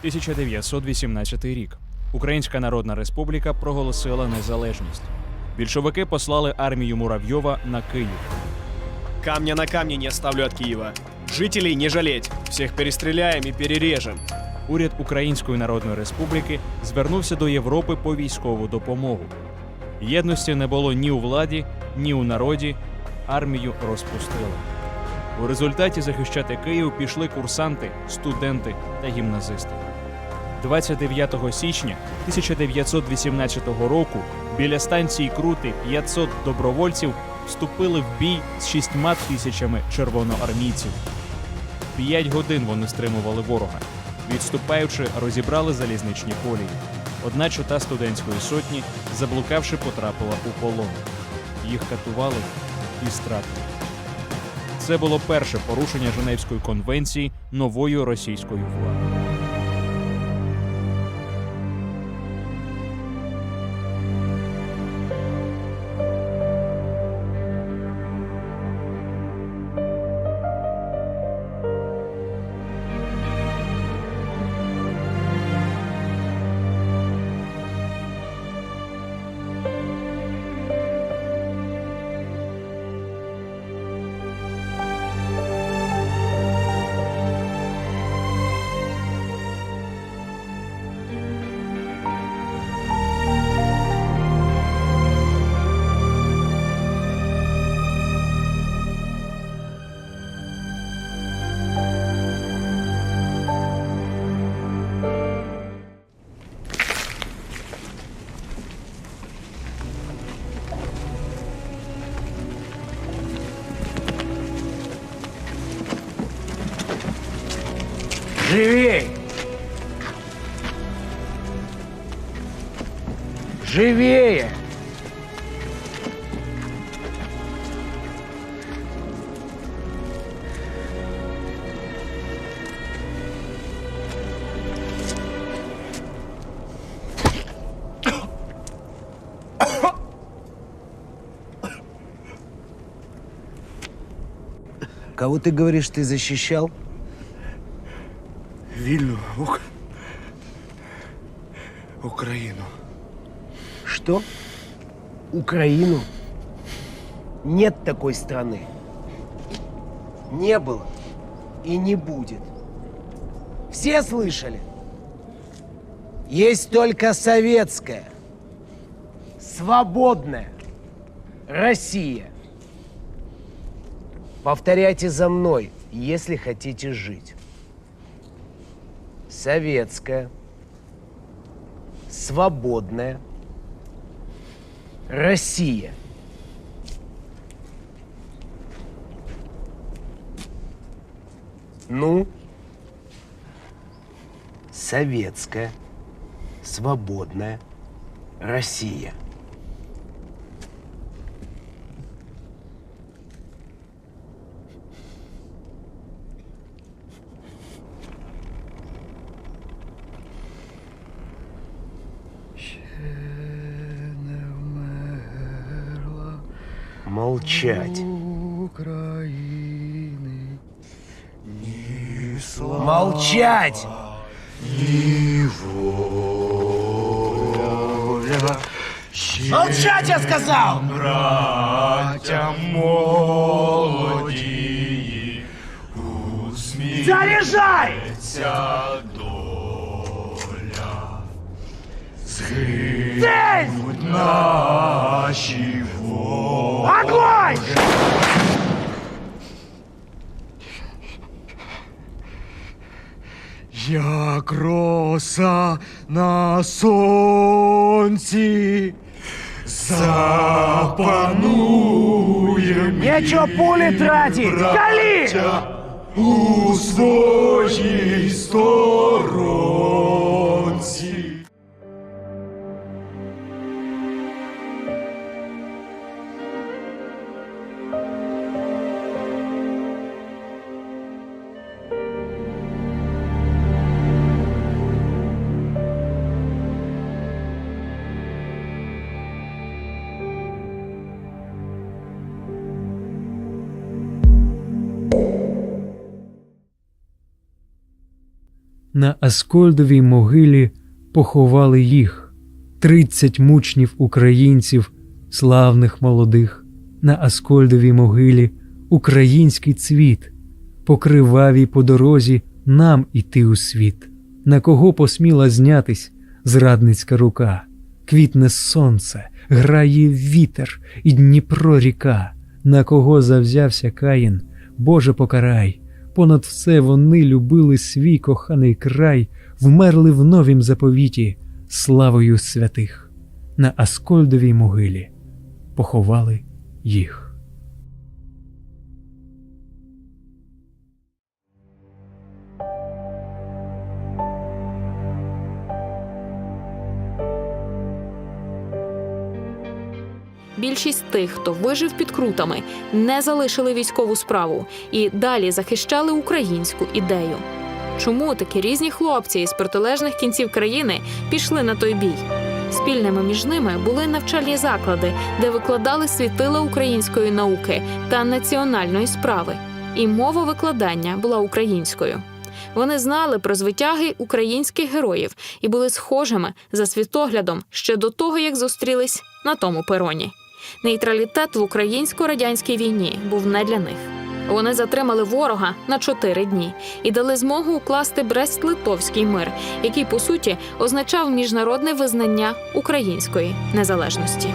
1918 рік. Українська Народна Республіка проголосила незалежність. Більшовики послали армію Муравйова на Київ. Камня на камне не оставлю от Киева. Жителей не жалеть. Всех перестреляем и перережем. Уряд Української Народної Республіки звернувся до Європи по військову допомогу. Єдності не було ні у владі, ні у народі. Армію розпустили. У результаті захищати Київ пішли курсанти, студенти та гімназисти. 29 січня 1918 року біля станції Крути 500 добровольців вступили в бій з шістьма тисячами червоноармійців. П'ять годин вони стримували ворога. Відступаючи, розібрали залізничні колії. Одна чота студентської сотні, заблукавши, потрапила у полон. Їх катували і стратили. Це було перше порушення Женевської конвенції новою російською владою. Живей! Живее! Кого ты говоришь, ты защищал? Вільну Ук... Україну. Что? Украину? Нет такой страны. Не было и не будет. Все слышали? Есть только советская, свободная Россия. Повторяйте за мной, если хотите жить. Советская, свободная Россия. Ну, советская, свободная Россия. Молчать. Молчать! Молчать, я сказал! Братья молодые, Заряжай! Доля, Цель! на наші воля. Огонь! Як роса на сонці запанує Нечего пули тратить! Кали! у своїй на Аскольдовій могилі поховали їх, тридцять мучнів українців, славних молодих, на Аскольдовій могилі український цвіт, по кривавій по дорозі нам іти у світ, на кого посміла знятись зрадницька рука, квітне сонце, грає вітер і Дніпро ріка, на кого завзявся каїн, Боже покарай. Понад все вони любили свій коханий край, вмерли в новім заповіті славою святих. На Аскольдовій могилі поховали їх. Більшість тих, хто вижив під крутами, не залишили військову справу і далі захищали українську ідею. Чому такі різні хлопці із протилежних кінців країни пішли на той бій? Спільними між ними були навчальні заклади, де викладали світила української науки та національної справи, і мова викладання була українською. Вони знали про звитяги українських героїв і були схожими за світоглядом ще до того, як зустрілись на тому пероні. Нейтралітет в українсько-радянській війні був не для них. Вони затримали ворога на чотири дні і дали змогу укласти Брест-Литовський мир, який по суті означав міжнародне визнання української незалежності.